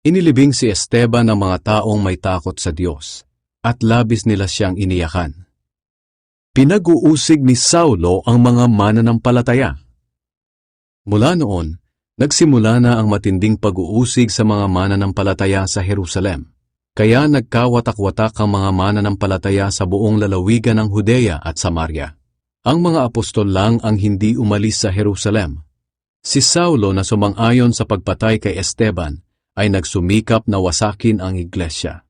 Inilibing si Esteban ng mga taong may takot sa Diyos, at labis nila siyang iniyakan. Pinag-uusig ni Saulo ang mga mananampalataya. Mula noon, nagsimula na ang matinding pag-uusig sa mga mananampalataya sa Jerusalem. Kaya nagkawatak-watak ang mga mananampalataya sa buong lalawigan ng Hudeya at Samaria. Ang mga apostol lang ang hindi umalis sa Jerusalem. Si Saulo na sumang-ayon sa pagpatay kay Esteban ay nagsumikap na wasakin ang iglesia.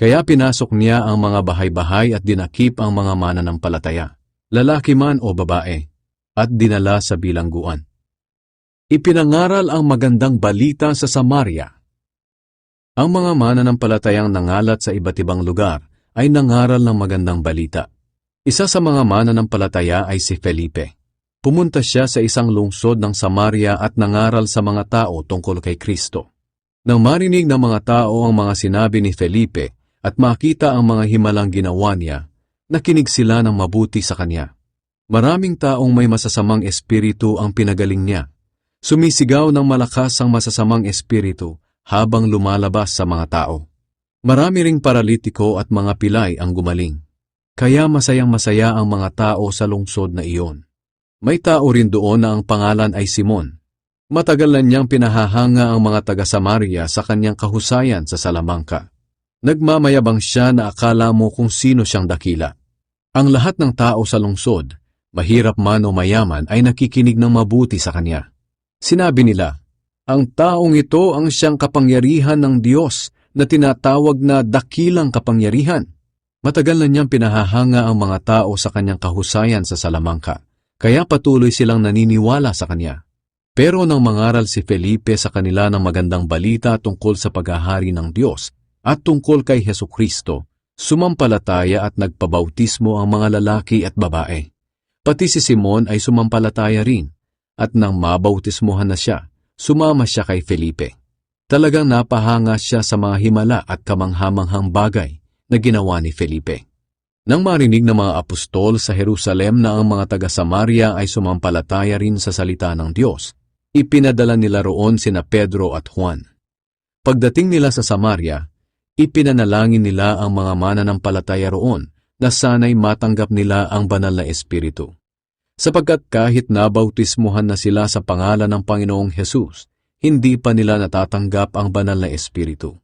Kaya pinasok niya ang mga bahay-bahay at dinakip ang mga mananampalataya, lalaki man o babae, at dinala sa bilangguan. Ipinangaral ang magandang balita sa Samaria. Ang mga mananampalatayang nangalat sa iba't ibang lugar ay nangaral ng magandang balita. Isa sa mga mananampalataya ay si Felipe. Pumunta siya sa isang lungsod ng Samaria at nangaral sa mga tao tungkol kay Kristo. Nang marinig ng mga tao ang mga sinabi ni Felipe at makita ang mga himalang ginawa niya, nakinig sila ng mabuti sa kanya. Maraming taong may masasamang espiritu ang pinagaling niya. Sumisigaw ng malakas ang masasamang espiritu habang lumalabas sa mga tao. Marami ring paralitiko at mga pilay ang gumaling. Kaya masayang masaya ang mga tao sa lungsod na iyon. May tao rin doon na ang pangalan ay Simon. Matagal na niyang pinahahanga ang mga taga-Samaria sa kanyang kahusayan sa Salamangka. Nagmamayabang siya na akala mo kung sino siyang dakila. Ang lahat ng tao sa lungsod, mahirap man o mayaman ay nakikinig ng mabuti sa kanya. Sinabi nila, ang taong ito ang siyang kapangyarihan ng Diyos na tinatawag na dakilang kapangyarihan. Matagal na niyang pinahahanga ang mga tao sa kanyang kahusayan sa Salamangka, kaya patuloy silang naniniwala sa kanya. Pero nang mangaral si Felipe sa kanila ng magandang balita tungkol sa paghahari ng Diyos at tungkol kay Heso Kristo, sumampalataya at nagpabautismo ang mga lalaki at babae. Pati si Simon ay sumampalataya rin, at nang mabautismohan na siya, sumama siya kay Felipe. Talagang napahanga siya sa mga himala at kamanghamanghang bagay na ginawa ni Felipe. Nang marinig ng mga apostol sa Jerusalem na ang mga taga-Samaria ay sumampalataya rin sa salita ng Diyos, ipinadala nila roon sina Pedro at Juan. Pagdating nila sa Samaria, ipinanalangin nila ang mga mananampalataya roon na sana'y matanggap nila ang banal na Espiritu. Sapagkat kahit nabautismuhan na sila sa pangalan ng Panginoong Hesus, hindi pa nila natatanggap ang banal na Espiritu.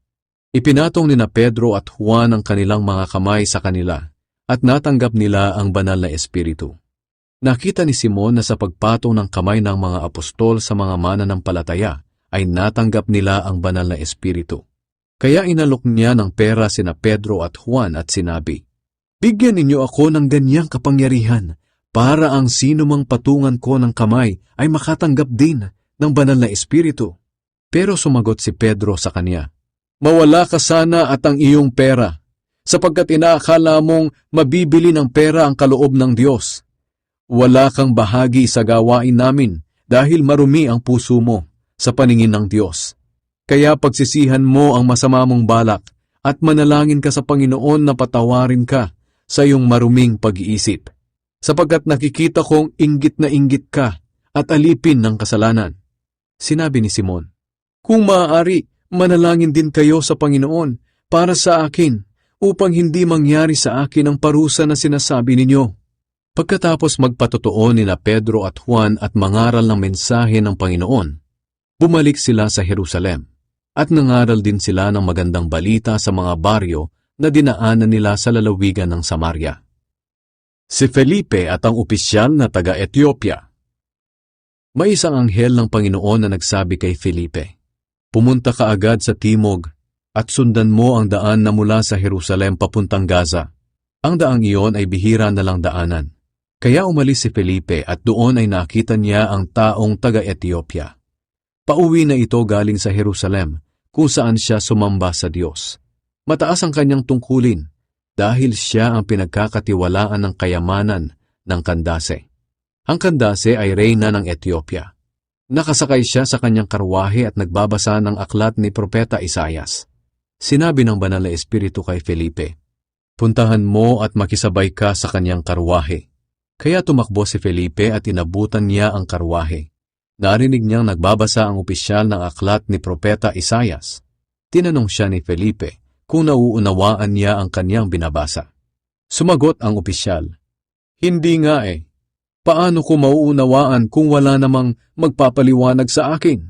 Ipinatong ni na Pedro at Juan ang kanilang mga kamay sa kanila at natanggap nila ang banal na Espiritu. Nakita ni Simon na sa pagpatong ng kamay ng mga apostol sa mga mananampalataya ay natanggap nila ang banal na Espiritu. Kaya inalok niya ng pera sina Pedro at Juan at sinabi, Bigyan ninyo ako ng ganyang kapangyarihan para ang sino mang patungan ko ng kamay ay makatanggap din ng banal na Espiritu. Pero sumagot si Pedro sa kanya, Mawala ka sana at ang iyong pera, sapagkat inaakala mong mabibili ng pera ang kaloob ng Diyos. Wala kang bahagi sa gawain namin dahil marumi ang puso mo sa paningin ng Diyos. Kaya pagsisihan mo ang masama mong balak at manalangin ka sa Panginoon na patawarin ka sa iyong maruming pag-iisip. Sapagkat nakikita kong inggit na inggit ka at alipin ng kasalanan. Sinabi ni Simon, Kung maaari, manalangin din kayo sa Panginoon para sa akin upang hindi mangyari sa akin ang parusa na sinasabi ninyo. Pagkatapos magpatotoo ni na Pedro at Juan at mangaral ng mensahe ng Panginoon, bumalik sila sa Jerusalem at nangaral din sila ng magandang balita sa mga baryo na dinaanan nila sa lalawigan ng Samaria. Si Felipe at ang opisyal na taga-Ethiopia May isang anghel ng Panginoon na nagsabi kay Felipe, Pumunta ka agad sa timog at sundan mo ang daan na mula sa Jerusalem papuntang Gaza. Ang daang iyon ay bihira na lang daanan. Kaya umalis si Felipe at doon ay nakita niya ang taong taga-Ethiopia. Pauwi na ito galing sa Jerusalem kung saan siya sumamba sa Diyos. Mataas ang kanyang tungkulin dahil siya ang pinagkakatiwalaan ng kayamanan ng Kandase. Ang Kandase ay reyna ng Ethiopia. Nakasakay siya sa kanyang karwahe at nagbabasa ng aklat ni Propeta Isayas. Sinabi ng banal na espiritu kay Felipe, Puntahan mo at makisabay ka sa kanyang karwahe. Kaya tumakbo si Felipe at inabutan niya ang karwahe. Narinig niyang nagbabasa ang opisyal ng aklat ni Propeta Isayas. Tinanong siya ni Felipe kung nauunawaan niya ang kanyang binabasa. Sumagot ang opisyal, Hindi nga eh. Paano ko mauunawaan kung wala namang magpapaliwanag sa akin?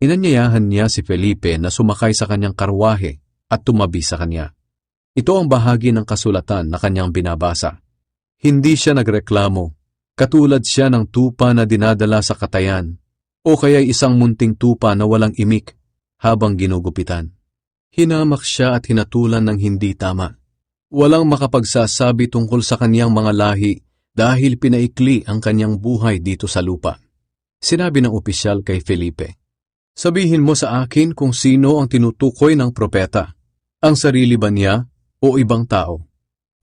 Inanyayahan niya si Felipe na sumakay sa kanyang karwahe at tumabi sa kanya. Ito ang bahagi ng kasulatan na kanyang binabasa. Hindi siya nagreklamo, katulad siya ng tupa na dinadala sa katayan, o kaya isang munting tupa na walang imik habang ginugupitan. Hinamak siya at hinatulan ng hindi tama. Walang makapagsasabi tungkol sa kanyang mga lahi dahil pinaikli ang kanyang buhay dito sa lupa. Sinabi ng opisyal kay Felipe, Sabihin mo sa akin kung sino ang tinutukoy ng propeta, ang sarili ba niya o ibang tao?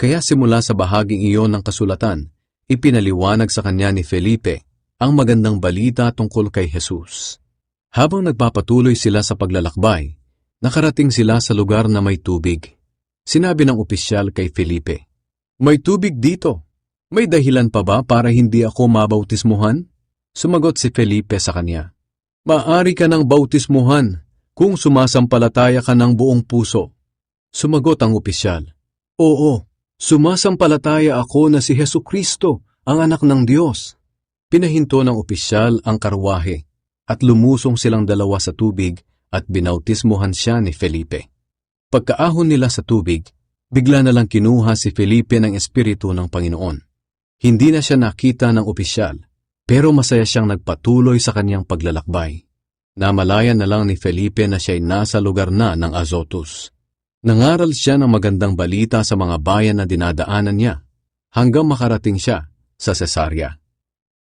Kaya simula sa bahaging iyon ng kasulatan, ipinaliwanag sa kanya ni Felipe ang magandang balita tungkol kay Jesus. Habang nagpapatuloy sila sa paglalakbay, nakarating sila sa lugar na may tubig. Sinabi ng opisyal kay Felipe, May tubig dito. May dahilan pa ba para hindi ako mabautismuhan? Sumagot si Felipe sa kanya, Maari ka ng bautismuhan kung sumasampalataya ka ng buong puso. Sumagot ang opisyal, Oo, sumasampalataya ako na si Heso Kristo, ang anak ng Diyos. Pinahinto ng opisyal ang karwahe at lumusong silang dalawa sa tubig at binautismuhan siya ni Felipe. Pagkaahon nila sa tubig, bigla na lang kinuha si Felipe ng Espiritu ng Panginoon. Hindi na siya nakita ng opisyal, pero masaya siyang nagpatuloy sa kanyang paglalakbay. Namalayan na lang ni Felipe na siya'y nasa lugar na ng Azotus. Nangaral siya ng magandang balita sa mga bayan na dinadaanan niya hanggang makarating siya sa Cesarea.